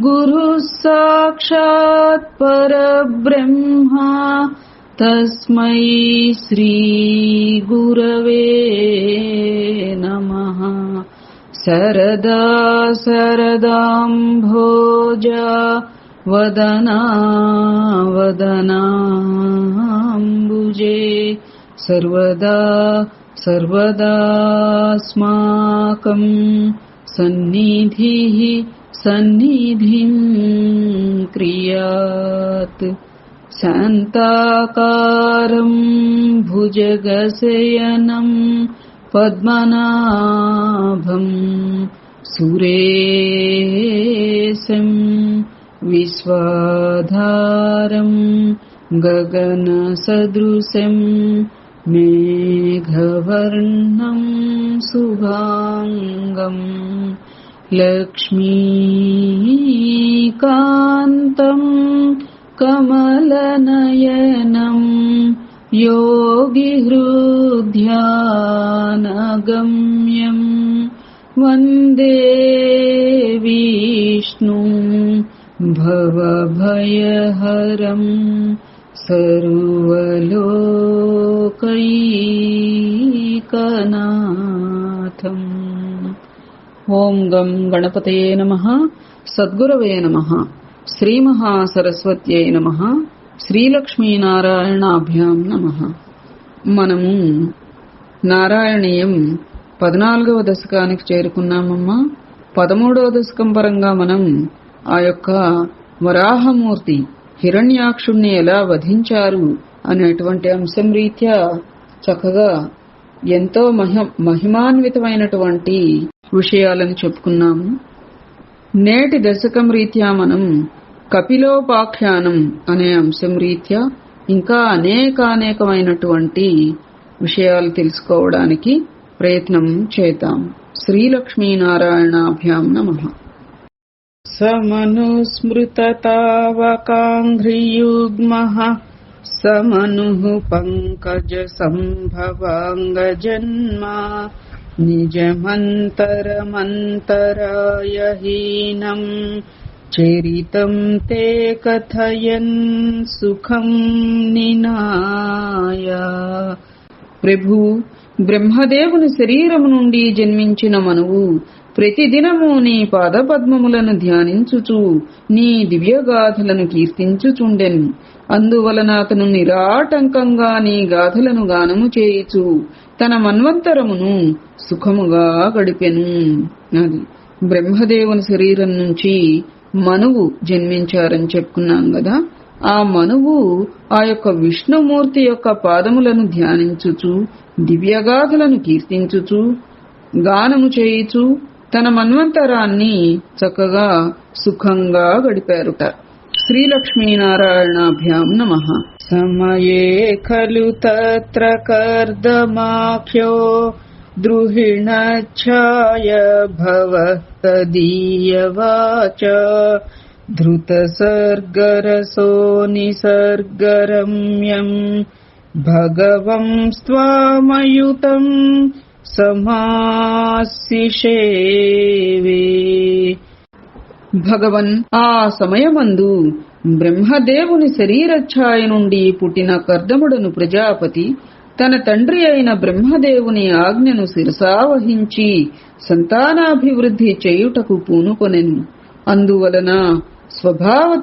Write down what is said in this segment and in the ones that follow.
गुरुः साक्षात् परब्रह्मा तस्मै श्रीगुरवे नमः। सरदा सरदाम्भोजा वदना वदनाम्बुजे। सर्वदा सर्वदास्माकम् सन्निधिः सन्निधिम् क्रियात् शान्ताकारम् भुजगशयनम् पद्मनाभम् सुरेशम् विश्वाधारम् गगनसदृशम् मेघवर्णम् शुभाङ्गम् लक्ष्मीकान्तम् कमलनयनम् योगिहृद्यानगम्यम् वन्दे विष्णुम् भवभयहरम् सर्वलोकैकनाथम् ఓం గణపతయే నమ సద్గురవే నమ శ్రీమహాసరస్వత్యై నమ శ్రీలక్ష్మీనారాయణాభ్యాం నమ. మనము నారాయణీయం పద్నాలుగవ దశకానికి చేరుకున్నామమ్మా. పదమూడవ దశకం పరంగా మనం ఆ యొక్క వరాహమూర్తి హిరణ్యాక్షుణ్ణి ఎలా వధించారు అనేటువంటి అంశం రీత్యా చక్కగా ఎంతో మహి మహిమాన్వితమైనటువంటి విషయాలను చెప్పుకున్నాము నేటి దశకం రీత్యా మనం కపిలోపాఖ్యానం అనే అంశం రీత్యా ఇంకా అనేకానేకమైనటువంటి విషయాలు తెలుసుకోవడానికి ప్రయత్నం చేద్దాం శ్రీలక్ష్మీనారాయణాభ్యాం నమ సమనుస్మృతతావకాంఘ్రియుగ్మః సమనుః पङ्कजसम्भवाङ्गजन्मा निजमन्तरमन्तराय हीनम् चरितम् ते कथयन् సుఖం నినాయ ప్రభు బ్రహ్మదేవుని శరీరము నుండి జన్మించిన మనువు ప్రతిదినము నీ పాదపద్మములను ధ్యానించుచు నీ దివ్యగాథలను కీర్తించుచుండెను అందువలన అతను నిరాటంకంగా నీ గాథలను గానము చేయుచు తన మన్వంతరమును సుఖముగా గడిపెను అది. బ్రహ్మదేవుని శరీరం నుంచి మనువు జన్మించారని చెప్పుకున్నాం కదా ఆ మనువు ఆ యొక్క విష్ణుమూర్తి యొక్క పాదములను ధ్యానించుచు దివ్యగాథలను కీర్తించుచు గానము చేయుచు తన మన్వంతరాన్ని చక్కగా సుఖంగా గడిపారుట. श्रीलक्ष्मीनारायणाभ्यां नमः। समये खलु तत्र कर्दमाख्यो द्रुहिणच्छाय भवः तदीयवाच धृतसर्गरसो निसर्गरम्यम् भगवम् स्वामयुतम् समासिषेवे భగవన్ ఆ సమయమందు బ్రహ్మదేవుని శరీరఛాయ నుండి పుట్టిన కర్దముడను ప్రజాపతి తన తండ్రి అయిన బ్రహ్మదేవుని ఆజ్ఞను శిరసావహించి సంతానాభివృద్ధి చేయుటకు పూనుకొనెను. అందువలన స్వభావత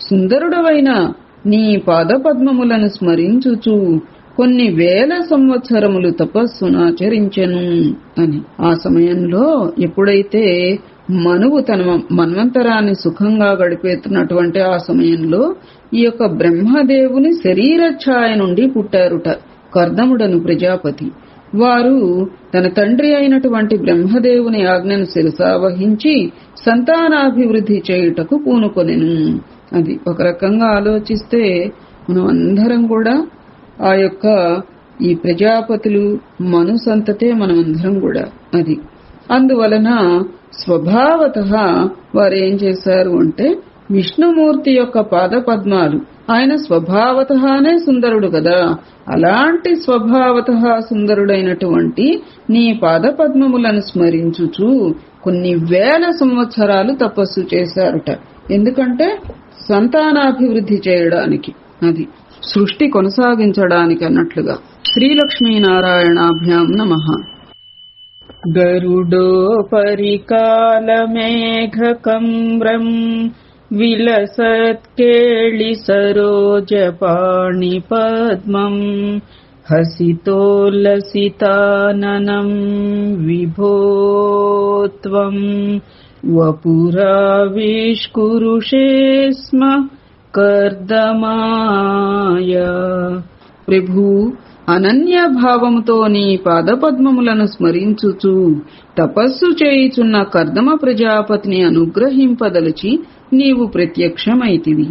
సుందరుడవైన నీ పాదపద్మములను స్మరించుచు కొన్ని వేల సంవత్సరములు తపస్సునాచరించెను అని. ఆ సమయంలో ఎప్పుడైతే మనువు తన మన్వంతరాన్ని సుఖంగా గడిపేతున్నటువంటి ఆ సమయంలో ఈ యొక్క బ్రహ్మదేవుని శరీర ఛాయ నుండి పుట్టారుట కర్దముడను ప్రజాపతి. వారు తన తండ్రి అయినటువంటి బ్రహ్మదేవుని ఆజ్ఞను శిరసావహించి సంతానాభివృద్ధి చేయుటకు పూనుకొనెను. అది ఒక రకంగా ఆలోచిస్తే మనం అందరం కూడా ఆ యొక్క ఈ ప్రజాపతులు మను సంతతే మనమందరం కూడా. అది అందువలన స్వభావత వారు ఏం చేశారు అంటే విష్ణుమూర్తి యొక్క పాద పద్మాలు ఆయన స్వభావతనే సుందరుడు కదా. అలాంటి స్వభావత సుందరుడైనటువంటి నీ పాద పద్మములను స్మరించుచు కొన్ని వేల సంవత్సరాలు తపస్సు చేశారట. ఎందుకంటే సంతానాభివృద్ధి చేయడానికి అది సృష్టి కొనసాగించడానికి అన్నట్లుగా. శ్రీలక్ష్మీనారాయణాభ్యాం నమ. गरुडोपरिकालमेघकम्रम् विलसत्केळिसरोजपाणिपद्मम् हसितो लसितानम् विभो त्वम् वपुराविष्कुरुषे स्म कर्दमाय। प्रभु అనన్య భావముతో నీ పాదపద్మములను స్మరించుచు తపస్సు చేయుచున్న కర్దమ ప్రజాపతిని అనుగ్రహింపదలిచి నీవు ప్రత్యక్షమైతివి.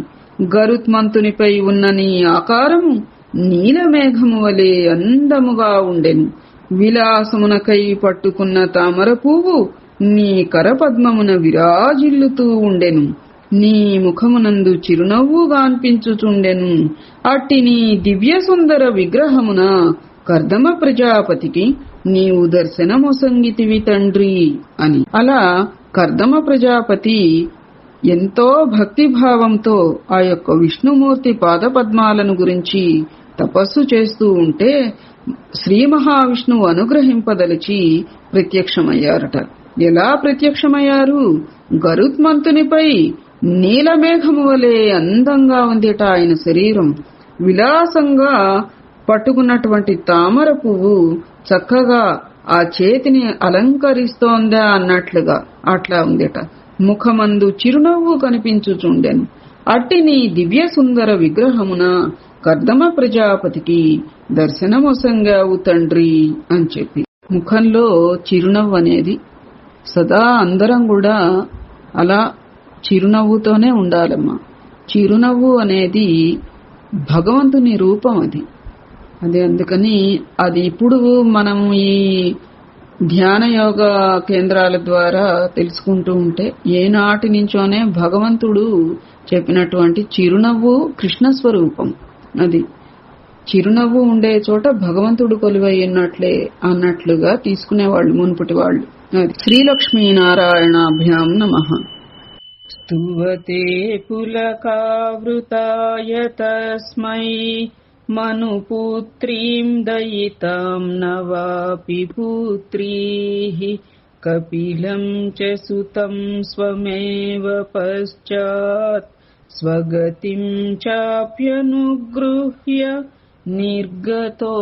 గరుత్మంతునిపై ఉన్న నీ ఆకారము నీలమేఘము వలె అందముగా ఉండెను. విలాసమునకై పట్టుకున్న తామర పువ్వు నీ కరపద్మమున విరాజిల్లుతూ ఉండెను. నీ ముఖమునందు చిరునవ్వుగా అనిపించుచుండెను అట్టి నీ దివ్య సుందర విగ్రహమున కర్దమ ప్రజాపతికి నీవు దర్శనమొసంగితివి తండ్రి అని. అలా కర్దమ ప్రజాపతి ఎంతో భక్తిభావంతో ఆ యొక్క విష్ణుమూర్తి పాదపద్మాలను గురించి తపస్సు చేస్తూ ఉంటే శ్రీ మహావిష్ణువు అనుగ్రహింపదలిచి ప్రత్యక్షమయ్యారట. ఎలా ప్రత్యక్షమయ్యారు? గరుత్మంతునిపై నీలమేఘము వలె అందంగా ఉందిట ఆయన శరీరం. విలాసంగా పట్టుకున్నటువంటి తామర పువ్వు చక్కగా ఆ చేతిని అలంకరిస్తోందా అన్నట్లుగా అట్లా ఉందిట. ముఖమందు చిరునవ్వు కనిపించుచుండెను. అట్టి నీ దివ్య సుందర విగ్రహమున కర్దమ ప్రజాపతికి దర్శనమొసంగావు తండ్రి అని చెప్పి. ముఖంలో చిరునవ్వు అనేది సదా అందరం కూడా అలా చిరునవ్వుతోనే ఉండాలమ్మా. చిరునవ్వు అనేది భగవంతుని రూపం అది. అది అందుకని అది ఇప్పుడు మనం ఈ ధ్యాన యోగ కేంద్రాల ద్వారా తెలుసుకుంటూ ఉంటే ఏనాటి నుంచోనే భగవంతుడు చెప్పినటువంటి చిరునవ్వు కృష్ణ స్వరూపం అది. చిరునవ్వు ఉండే చోట భగవంతుడు కొలువై ఉన్నట్లే అన్నట్లుగా తీసుకునేవాళ్ళు మునుపటి వాళ్ళు. అది శ్రీలక్ష్మీ నారాయణాభ్యాం स्तुवते पुलकावृताय तस्मै मनुपुत्रीम् दयितां न वापि पुत्रीः। कपिलम् च सुतम् स्वमेव पश्चात् स्वगतिम् चाप्यनुगृह्य निर्गतो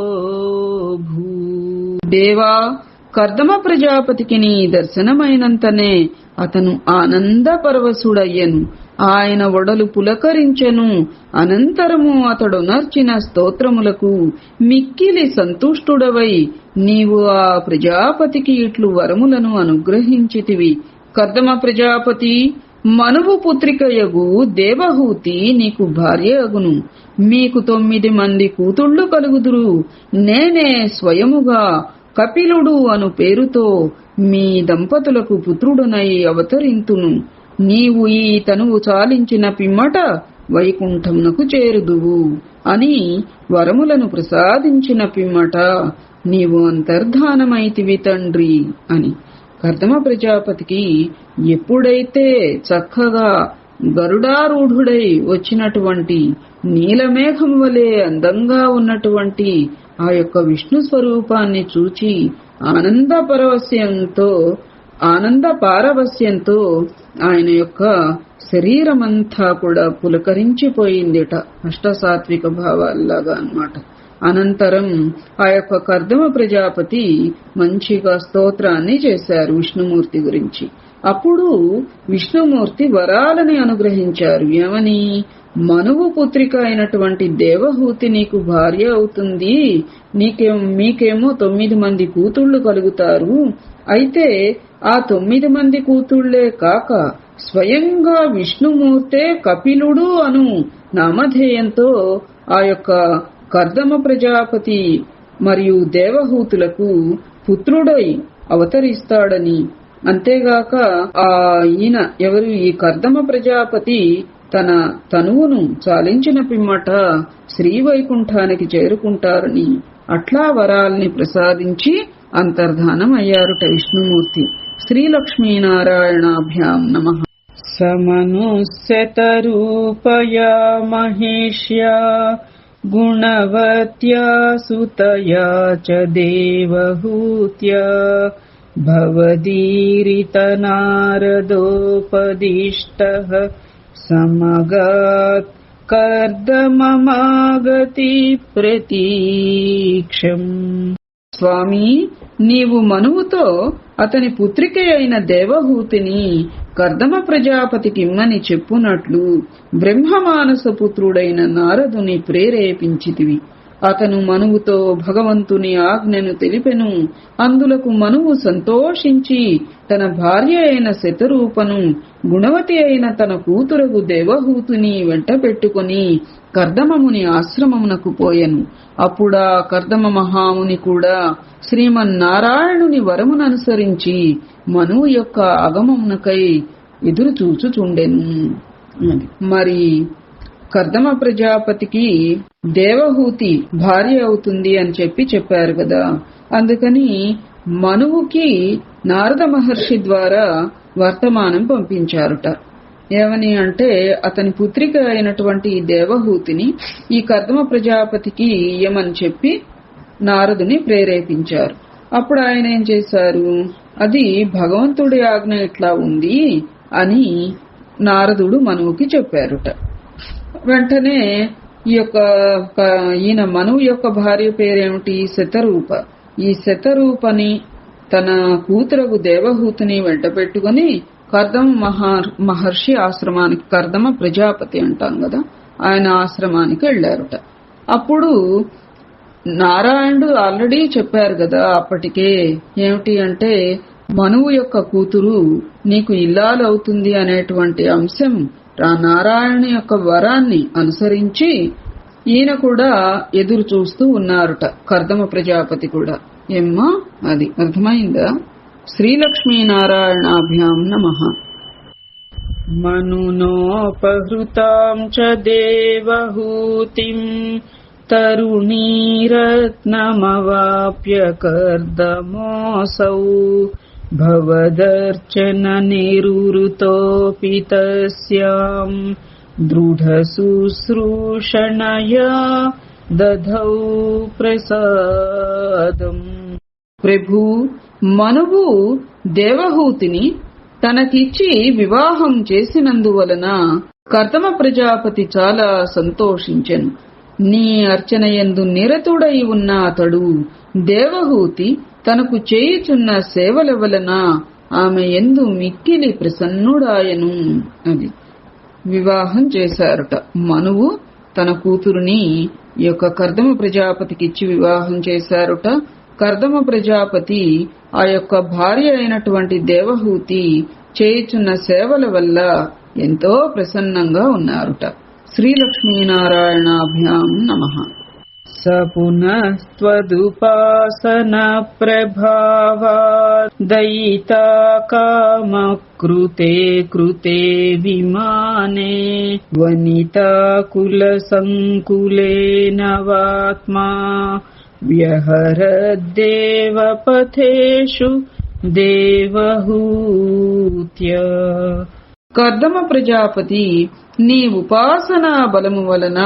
भू देवा కర్దమ ప్రజాపతికి నీ దర్శనమైనంతనే అతను ఆనంద పరవశుడయ్యను. ఆయన ఒడలు పులకరించెను. అనంతరము అతడు నర్చిన స్తోత్రములకు మిక్కిలి సంతుష్టుడవై నీవు ఆ ప్రజాపతికి ఇట్లు వరములను అనుగ్రహించితివి. కర్దమ ప్రజాపతి మనువు పుత్రికయగు దేవహూతి నీకు భార్య అగును. మీకు తొమ్మిది మంది కూతుళ్ళు కలుగుదురు. నేనే స్వయముగా కపిలుడు అను పేరుతో మీ దంపతులకు పుత్రుడునై అవతరింతును. నీవు ఈ తనువు చాలించిన పిమ్మట వైకుంఠమునకు చేరుదువు అని వరములను ప్రసాదించిన పిమ్మట నీవు అంతర్ధానమైతివి తండ్రి అని. కర్దమ ప్రజాపతికి ఎప్పుడైతే చక్కగా గరుడారూఢుడై వచ్చినటువంటి నీలమేఘం వలె అందంగా ఉన్నటువంటి ఆ యొక్క విష్ణు స్వరూపాన్ని చూచి ఆనంద పరవశ్యంతో ఆనంద పారవశ్యంతో ఆయన యొక్క శరీరమంతా కూడా పులకరించిపోయిందిట అష్టసాత్విక భావాల్లాగా అన్నమాట. అనంతరం ఆ యొక్క కర్దమ ప్రజాపతి మంచిగా స్తోత్రాన్ని చేశారు విష్ణుమూర్తి గురించి. అప్పుడు విష్ణుమూర్తి వరాలని అనుగ్రహించారు. ఏమని? మనువు పుత్రిక అయినటువంటి దేవహూతి నీకు భార్య అవుతుంది. నీకేం మీకేమో తొమ్మిది మంది కూతుళ్ళు కలుగుతారు. అయితే ఆ తొమ్మిది మంది కూతుళ్ళే కాక స్వయంగా విష్ణుమూర్తే కపిలుడు అను నామధేయంతో ఆ యొక్క కర్దమ ప్రజాపతి మరియు దేవహూతులకు పుత్రుడై అవతరిస్తాడని. అంతేగాక ఆ ఈయన ఎవరు? ఈ కర్దమ ప్రజాపతి తన తనువును చాలించిన పిమ్మట శ్రీవైకుంఠానికి చేరుకుంటారని అట్లా వరాల్ని ప్రసాదించి అంతర్ధానం అయ్యారుట విష్ణుమూర్తి. శ్రీలక్ష్మీనారాయణాభ్యాం నమ. సమనుశతరూపయా మహేష్యా గుణవత్యా సుతయా చ దేవహూత్యా భవదీరితనారదోపదిష్టः సమగాత్ కర్దమమాగతి ప్రతీక్షం స్వామి నీవు మనువుతో అతని పుత్రిక అయిన దేవహూతిని కర్దమ ప్రజాపతికిమ్మని చెప్పునట్లు బ్రహ్మమానస పుత్రుడైన నారదుని ప్రేరేపించితివి. అతను మనువుతో భగవంతుని ఆజ్ఞను తెలిపెను. అందులకు మనువు సంతోషించి తన భార్య అయిన శతరూపను గుణవతి అయిన తన కూతురగు దేవహూతుని వెంట పెట్టుకుని కర్దమముని ఆశ్రమమునకు పోయెను. అప్పుడా కర్దమ మహాముని కూడా శ్రీమన్నారాయణుని వరముననుసరించి మనువు యొక్క అగమమునకై ఎదురు చూచుచుండెను మరి కర్దమ ప్రజాపతికి దేవహూతి భార్య అవుతుంది అని చెప్పి చెప్పారు కదా. అందుకని మనువుకి నారద మహర్షి ద్వారా వర్తమానం పంపించారుట. ఏమని అంటే అతని పుత్రిక అయినటువంటి దేవహూతిని ఈ కర్దమ ప్రజాపతికి ఇయ్యమని చెప్పి నారదుని ప్రేరేపించారు. అప్పుడు ఆయన ఏం చేశారు? అది భగవంతుడి ఆజ్ఞ ఇట్లా ఉంది అని నారదుడు మనువుకి చెప్పారుట. వెంటనే ఈ యొక్క ఈయన మనువు యొక్క భార్య పేరేమిటి? శతరూప. ఈ శతరూపని తన కూతురగు దేవహూతిని వెంటబెట్టుకుని కర్దమ మహా మహర్షి ఆశ్రమానికి కర్దమ ప్రజాపతి అంటాం కదా ఆయన ఆశ్రమానికి వెళ్ళారుట అప్పుడు నారాయణుడు ఆల్రెడీ చెప్పారు కదా అప్పటికే ఏమిటి అంటే మనువు యొక్క కూతురు నీకు ఇల్లాలు అవుతుంది అనేటువంటి అంశం నారాయణ యొక్క వరాన్ని అనుసరించి ఈయన కూడా ఎదురు చూస్తూ ఉన్నారుట కర్దమ ప్రజాపతి కూడా. ఏమ్మా అది అర్థమైందా? శ్రీలక్ష్మీనారాయణాభ్యాం నమ. మనునోపహృతాం చ దేవహూతిం తరుణీరత్నమవాప్య కర్దమోసౌ భవదర్చన నిరుతోపి దృఢ దృఢశుశ్రూషణయా దధౌ ప్రసాదం ప్రభు మనువు దేవహూతిని తనకిచ్చి వివాహం చేసినందువలన కర్తమ ప్రజాపతి చాలా సంతోషించెను. నీ అర్చనయందు నిరతుడై ఉన్న అతడు దేవహూతి తనకు చేయుచున్న సేవల వలన ఆమె ఎందు మిక్కిలి ప్రసన్నుడాయను అది వివాహం చేశారట. మనువు తన కూతురుని ఈ యొక్క కర్దమ ప్రజాపతికి ఇచ్చి వివాహం చేశారుట. కర్దమ ప్రజాపతి ఆ యొక్క భార్య అయినటువంటి దేవహూతి చేయుచున్న సేవల వల్ల ఎంతో ప్రసన్నంగా ఉన్నారుట. శ్రీలక్ష్మీనారాయణాభ్యాం నమ. స పునఃత్వదుపాసన ప్రభావాత్ దయితా కామకృతే కృతే విమానే వనితా కుల సంకులేన వాత్మా వ్యహరద్దేవపథేషు దేవహూత్య కర్దమ ప్రజాపతి నీ ఉపాసనా బలము వలన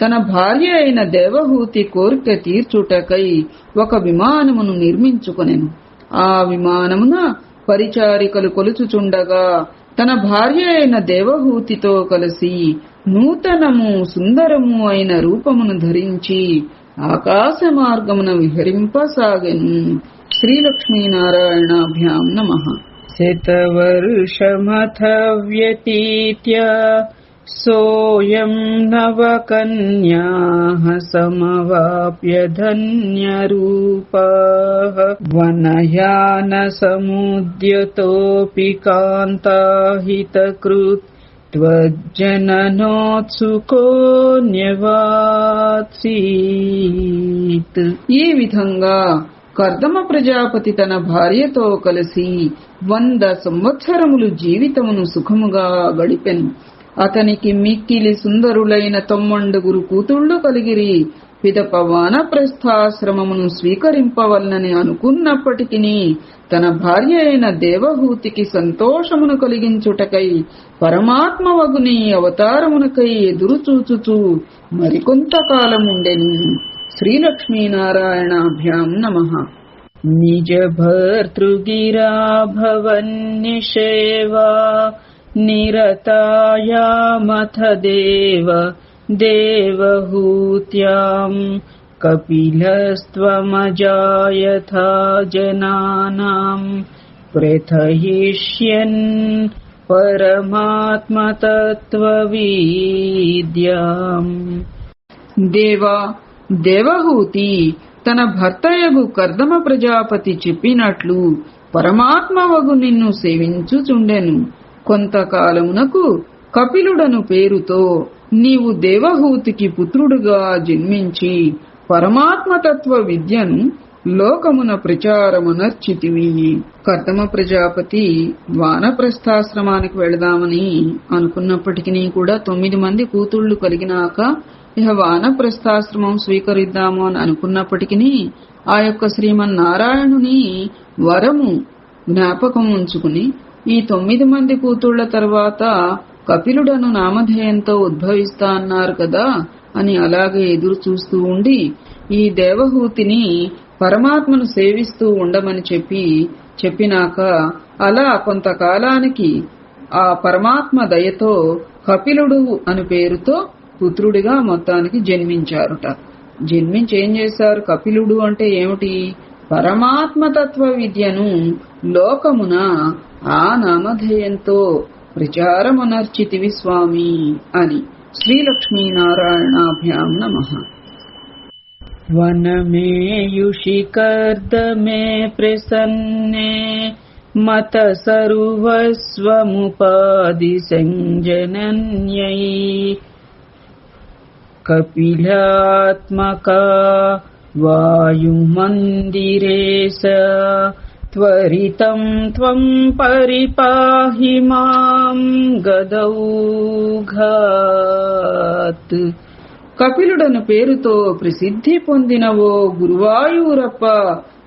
తన భార్య అయిన దేవహూతి కోరిక తీర్చుటకై ఒక విమానమును నిర్మించుకునేను. ఆ విమానమున పరిచారికలు కొలుచుచుండగా తన భార్య అయిన దేవహూతితో కలిసి నూతనము సుందరము అయిన రూపమును ధరించి ఆకాశ మార్గమున విహరింపసాగెను. श्रीलक्ष्मीनारायणाभ्यां नमः शतवर्षमथ व्यतीत्या सोऽयं नवकन्याः समवाप्य धन्यरूपाः वनयानसमुद्यतोऽपि कान्ताहितकृत् త్వజ్జననోత్సుకోన్యవాత్సీత్ ఈ విధంగా కర్దమ ప్రజాపతి తన భార్యతో కలిసి వంద సంవత్సరములు జీవితమును సుఖముగా గడిపెను అతనికి మిక్కిలి సుందరులైన తొమ్మండుగురు కూతుళ్ళు కలిగిరి. పిదప వానప్రస్థాశ్రమమును స్వీకరింపవలనని అనుకున్నప్పటికీ తన భార్య అయిన దేవహూతికి సంతోషమును కలిగించుటకై పరమాత్మ వగుని అవతారమునకై ఎదురు చూచుచూ మరికొంతకాలముండెను. శ్రీలక్ష్మీనారాయణాభ్యాం నమ. నిజ భర్తృగిరా భవన్నిషేవా निरतायामथ देव देवहूत्याम् कपिलस्त्वमजायथा जनानाम् प्रथयिष्यन् పరమాత్మతత్వవీద్యాం దేవా దేవహూతి తన భర్తయగు కర్దమ ప్రజాపతి చెప్పినట్లు పరమాత్మవగు నిన్ను సేవించుచుండెను కొంతకాలమునకు కపిలుడను పేరుతో నీవు దేవహూతికి పుత్రుడుగా జన్మించి పరమాత్మతత్వ విద్యను లోకమున ప్రచారమునర్చితివి. కర్తమ ప్రజాపతి వానప్రస్థాశ్రమానికి వెళదామని అనుకున్నప్పటికీ కూడా తొమ్మిది మంది కూతుళ్ళు కలిగినాక ఇహ వానప్రస్థాశ్రమం స్వీకరిద్దాము అని అనుకున్నప్పటికీ ఆ యొక్క శ్రీమన్నారాయణుని వరము జ్ఞాపకం ఉంచుకుని ఈ తొమ్మిది మంది కూతుళ్ళ తర్వాత కపిలుడను నామధేయంతో ఉద్భవిస్తా అన్నారు కదా అని అలాగే ఎదురు చూస్తూ ఉండి ఈ దేవహూతిని పరమాత్మను సేవిస్తూ ఉండమని చెప్పి చెప్పినాక అలా కొంతకాలానికి ఆ పరమాత్మ దయతో కపిలుడు అని పేరుతో పుత్రుడిగా మొత్తానికి జన్మించారుట. జన్మించి ఏం చేశారు కపిలుడు అంటే ఏమిటి? పరమాత్మతత్వ విద్యను లోకమున लोकमुना आनामधयन्तो प्रचारमुनर्चिति विस्वामी अनि श्रीलक्ष्मीनारायणाभ्याम् नमः वनमे युषि कर्दमे प्रसन्ने मत सर्वस्वमुपादिसञ्जनन्यै कपिलात्मका वायुमन्दिरे स त्वरितं त्वं परिपाहि మాం గదౌఘాత్ కపిలుడను పేరుతో ప్రసిద్ధి పొందినవో గురువాయూరప్ప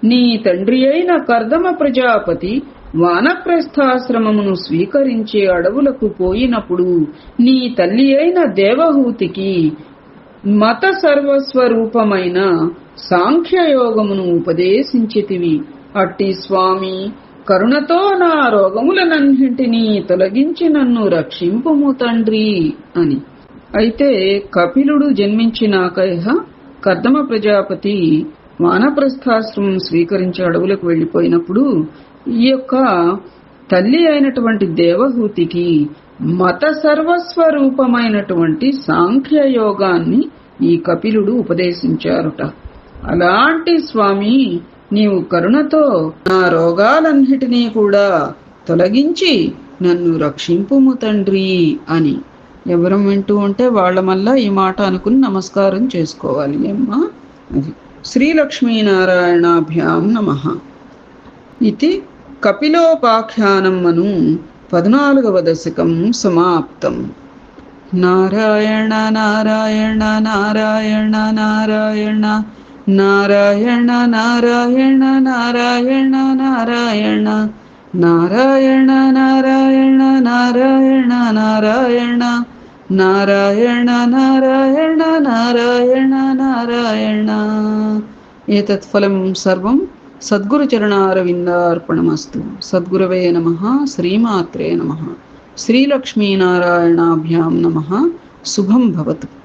నీ తండ్రి అయిన కర్దమ ప్రజాపతి వానప్రస్థాశ్రమమును స్వీకరించే అడవులకు పోయినప్పుడు నీ తల్లి అయిన దేవహూతికి మత సర్వస్వరూపమైన సాంఖ్యయోగమును ఉపదేశించితివి అట్టి స్వామి కరుణతో నా రోగములనన్నింటినీ తొలగించి నన్ను రక్షింపుము తండ్రి అని. అయితే కపిలుడు జన్మించినాక కర్దమ ప్రజాపతి వానప్రస్థాశ్రమం స్వీకరించి అడవులకు వెళ్ళిపోయినప్పుడు ఈ యొక్క తల్లి అయినటువంటి దేవహూతికి మత సర్వస్వరూపమైనటువంటి సాంఖ్య యోగాన్ని ఈ కపిలుడు ఉపదేశించారుట. అలాంటి స్వామి నీవు కరుణతో నా రోగాలన్నిటినీ కూడా తొలగించి నన్ను రక్షింపుము తండ్రి అని. ఎవరం వింటూ ఉంటే వాళ్ళ మళ్ళా ఈ మాట అనుకుని నమస్కారం చేసుకోవాలి. అమ్మా అది. శ్రీలక్ష్మీనారాయణాభ్యాం నమ. ఇది కపిలోపాఖ్యానం అను పద్నాలుగవ దశకం సమాప్తం. నారాయణ నారాయణ నారాయణ నారాయణ నారాయణ నారాయణ నారాయణ నారాయణ. నారాయణ నారాయణ నారాయణ నారాయణ. నారాయణ నారాయణ నారాయణ నారాయణ. ఏతత్ ఫలం సర్వం సద్గురు చరణారవిందార్పణమస్తు. సద్గురవే నమ శ్రీమాత్రే నమ. శ్రీలక్ష్మీనారాయణాభ్యాం నమ. శుభం భవతు.